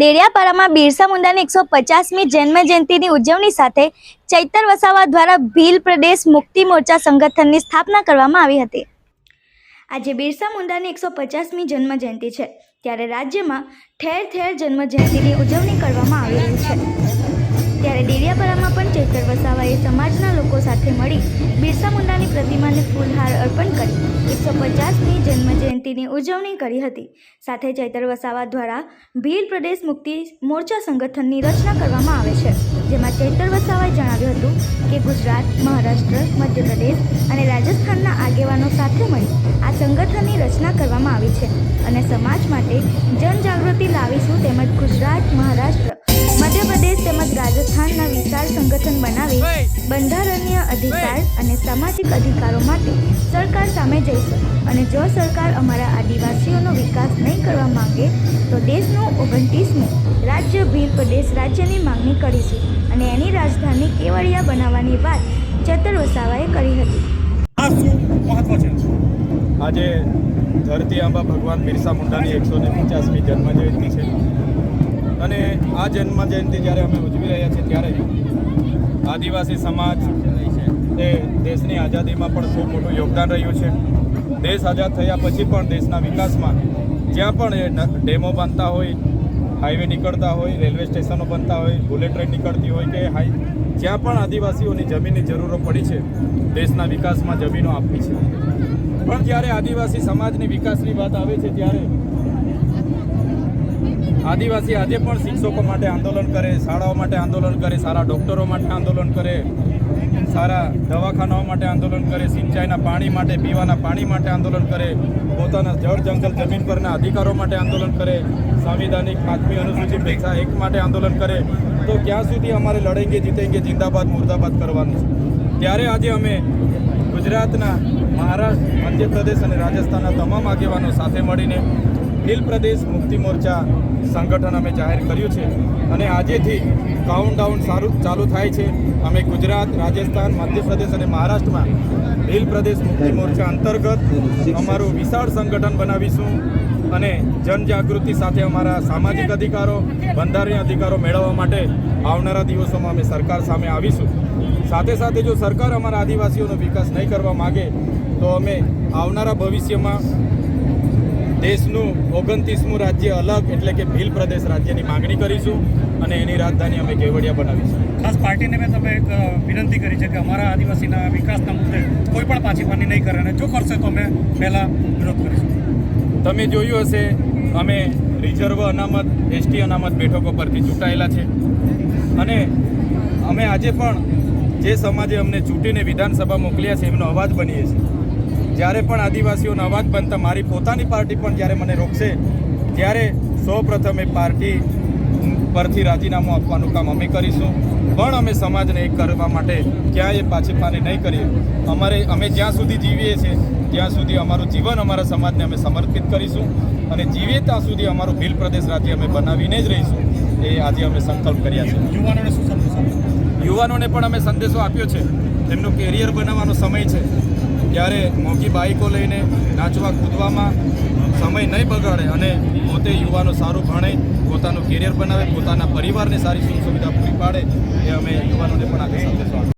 દેડિયાપાડામાં બિરસા મુંડાની એકસો પચાસમી જન્મ જયંતિની ઉજવણી સાથે ચૈતર વસાવા દ્વારા ભીલ પ્રદેશ મુક્તિ મોરચા સંગઠનની સ્થાપના કરવામાં આવી હતી. આજે બિરસા મુંડાની એકસો પચાસમી જન્મ જયંતિ છે, ત્યારે રાજ્યમાં ઠેર ઠેર જન્મ જયંતિની ઉજવણી કરવામાં આવી રહી છે. ત્યારે ડેડિયાપાડામાં પણ ચેતર વસાવાએ સમાજના લોકો સાથે મળી બિરસા મુંડાની પ્રતિમાને ફૂલહાર અર્પણ કરી. એકસો પચાસની જન્મ જયંતિની ઉજવણી કરી હતી. સાથે ચૈતર વસાવા દ્વારા ભીલ પ્રદેશ મુક્તિ મોરચા સંગઠનની રચના કરવામાં આવે છે. જેમાં ચૈતર વસાવાએ જણાવ્યું હતું કે ગુજરાત, મહારાષ્ટ્ર, મધ્યપ્રદેશ અને રાજસ્થાનના આગેવાનો સાથે મળી આ સંગઠનની રચના કરવામાં આવી છે અને સમાજ માટે જનજાગૃતિ લાવીશું તેમજ ગુજરાત, મહારાષ્ટ્ર મધ્યપ્રદેશ તેમજ રાજસ્થાનના વિશાળ સંગઠન બનાવી બંધારણીય અધિકાર અને સામાજિક અધિકારો માટે સરકાર સામે જઈશું. અને જો સરકાર અમારા આદિવાસીઓનો વિકાસ નહીં કરવા માંગે તો દેશનું ઓગણત્રીસમું રાજ્ય ભીલ પ્રદેશ રાજ્યની માંગણી કરીશું. અને એની રાજધાની કેવડિયા બનાવવાની વાત ચતર વસાવાએ કરી હતી. આ શું મહત્વ છે? આજે ધરતી આંબા ભગવાન બિરસા મુંડાની એકસો ને પચાસમી જન્મજયંતિ છે. અને આ જન્મ જયંતિ જ્યારે અમે ઉજવી રહ્યા છીએ ત્યારે આદિવાસી સમાજ એ દેશની આઝાદીમાં પણ ખૂબ મોટું યોગદાન રહ્યું છે. દેશ આઝાદ થયા પછી પણ દેશના વિકાસમાં જ્યાં પણ એ ડેમો બનતા હોય, હાઈવે નીકળતા હોય, રેલવે સ્ટેશનો બનતા હોય, બુલેટ ટ્રેન નીકળતી હોય કે હાઈ, જ્યાં પણ આદિવાસીઓની જમીનની જરૂરો પડી છે, દેશના વિકાસમાં જમીનો આપવી છે. પણ જ્યારે આદિવાસી સમાજની વિકાસની વાત આવે છે ત્યારે આદિવાસી આજે પણ શિક્ષકો માટે આંદોલન કરે, શાળાઓ માટે આંદોલન કરે, સારા ડૉક્ટરો માટે આંદોલન કરે, સારા દવાખાનાઓ માટે આંદોલન કરે, સિંચાઈના પાણી માટે, પીવાના પાણી માટે આંદોલન કરે, પોતાના જળ જંગલ જમીન પરના અધિકારો માટે આંદોલન કરે, સંવિધાનિક પાંચમી અનુસૂચિત પૈસા એક માટે આંદોલન કરે. તો ક્યાં સુધી અમારે લડેંગે, જીતેંગે, જિંદાબાદ, મુર્દાબાદ કરવાનું ત્યારે આજે અમે ગુજરાતના મહારાષ્ટ્ર, મધ્યપ્રદેશ અને રાજસ્થાનના તમામ આગેવાનો સાથે મળીને ભીલ પ્રદેશ મુક્તિ મોરચા સંગઠન અમે જાહેર કર્યું છે અને આજેથી કાઉન્ટડાઉન સારું ચાલુ થાય છે. અમે ગુજરાત, રાજસ્થાન, મધ્યપ્રદેશ અને મહારાષ્ટ્રમાં હિલ પ્રદેશ મુક્તિ મોરચા અંતર્ગત અમારું વિશાળ સંગઠન બનાવીશું અને જનજાગૃતિ સાથે અમારા સામાજિક અધિકારો, બંધારણીય અધિકારો મેળવવા માટે આવનારા દિવસોમાં અમે સરકાર સામે આવીશું. સાથે સાથે જો સરકાર અમારા આદિવાસીઓનો વિકાસ નહીં કરવા માગે, તો અમે આવનારા ભવિષ્યમાં દેશનું ઓગણત્રીસમું રાજ્ય અલગ એટલે કે ભીલ પ્રદેશ રાજ્યની માંગણી કરીશું અને એની રાજધાની અમે કેવડિયા બનાવીશું. ખાસ પાર્ટીને મેં તમે એક વિનંતી કરી છે કે અમારા આદિવાસીના વિકાસના મુદ્દે કોઈ પણ પાછીપાની નહીં કરે અને જો કરશે તો અમે પહેલાં વિરોધ કરીશું. તમે જોયું હશે અમે રિઝર્વ અનામત એસટી અનામત બેઠકો પરથી ચૂંટાયેલા છે. અને અમે આજે પણ જે સમાજે અમને ચૂંટીને વિધાનસભા મોકલ્યા છે એમનો અવાજ બનીએ છીએ. જ્યારે પણ આદિવાસીઓનો અવાજ બનતા મારી પોતાની પાર્ટી પણ જ્યારે મને રોકશે ત્યારે સૌપ્રથમ એ પાર્ટી પરથી રાજીનામું આપવાનું કામ અમે કરીશું. પણ અમે સમાજને એક કરવા માટે ક્યાંય પાછી પાની નહીં કરીએ. અમારે અમે જ્યાં સુધી જીવીએ છીએ ત્યાં સુધી અમારું જીવન અમારા સમાજને અમે સમર્પિત કરીશું અને જીવીએ ત્યાં સુધી અમારું ભીલ પ્રદેશ રાજ્ય અમે બનાવીને જ રહીશું. એ આજે અમે સંકલ્પ કર્યા છે. યુવાનોને શું સંદેશ યુવાનોને પણ અમે સંદેશો આપ્યો છે. તેમનું કેરિયર બનાવવાનો સમય છે. ત્યારે મોંઘી બાઇકો લઈને નાચવા કૂદવામાં સમય નહીં બગાડે અને પોતે યુવાનો સારું ભણે, પોતાનું કેરિયર બનાવે, પોતાના પરિવારને સારી સુખ સુવિધા પૂરી પાડે, એ અમે યુવાનોને પણ આગળ સાથે આપ્યો